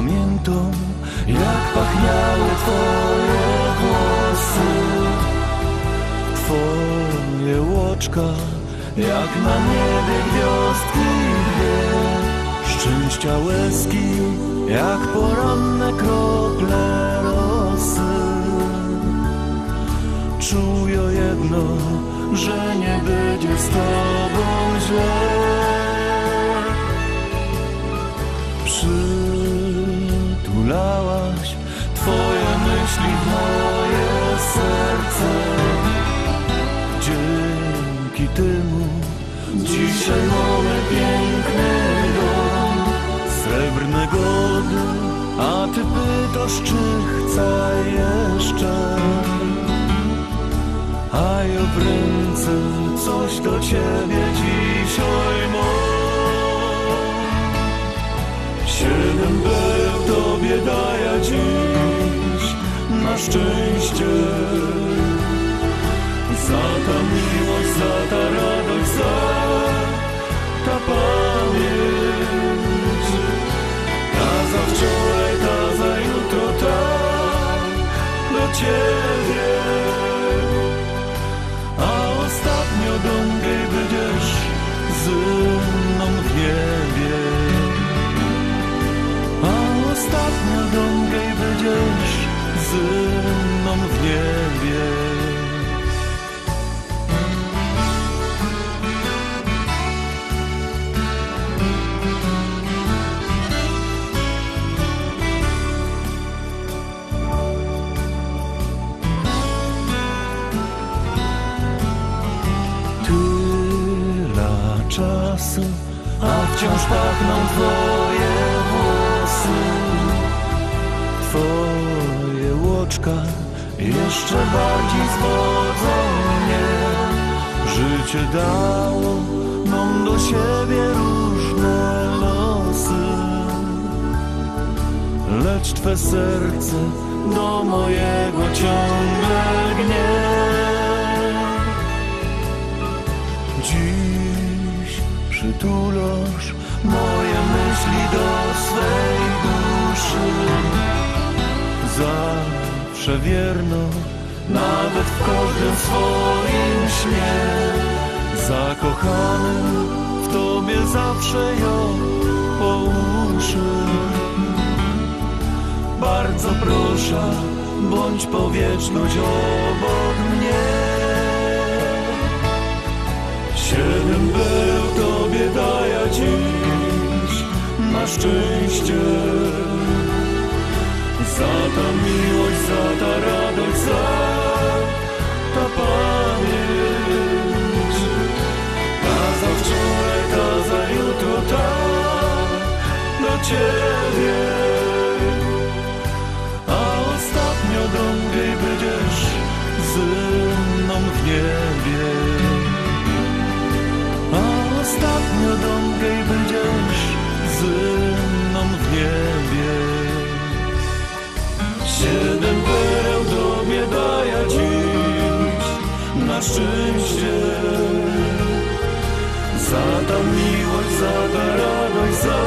Pamiętam, jak pachniały twoje włosy. Twoje łoczka, jak na niebie gwiazdki dwie. Szczęścia łezki, jak poranne krople rosy. Czuję jedno, że nie będzie z Srebrne gody, a ty pytasz czy chcę jeszcze? A ja w ręce coś do ciebie dzisiaj mam. Siedem beł tobie daję dziś na szczęście Za ta do czasu, a wciąż pachną twoje włosy. Twoje łoczka jeszcze bardziej zwodzą mnie. Życie dało nam do siebie różne losy. Lecz twe serce do mojego ciągle gnie. Dziś przytulasz moje myśli do swej duszy. Zawsze wierno, nawet w każdym swoim śnie. Zakochany w tobie zawsze ją po uszy Bardzo proszę, bądź po wieczność obok mnie. Siedem daję dziś na szczęście. Za ta miłość, za ta radość, za ta pamięć. Ta za wczoraj, ta za jutro, ta do ciebie. A ostatnio do mnie będziesz z mną w niebie mnie będziesz z mną w niebie. Siedem pereł tobie daję dziś na szczęście. Za ta miłość, za ta radość, za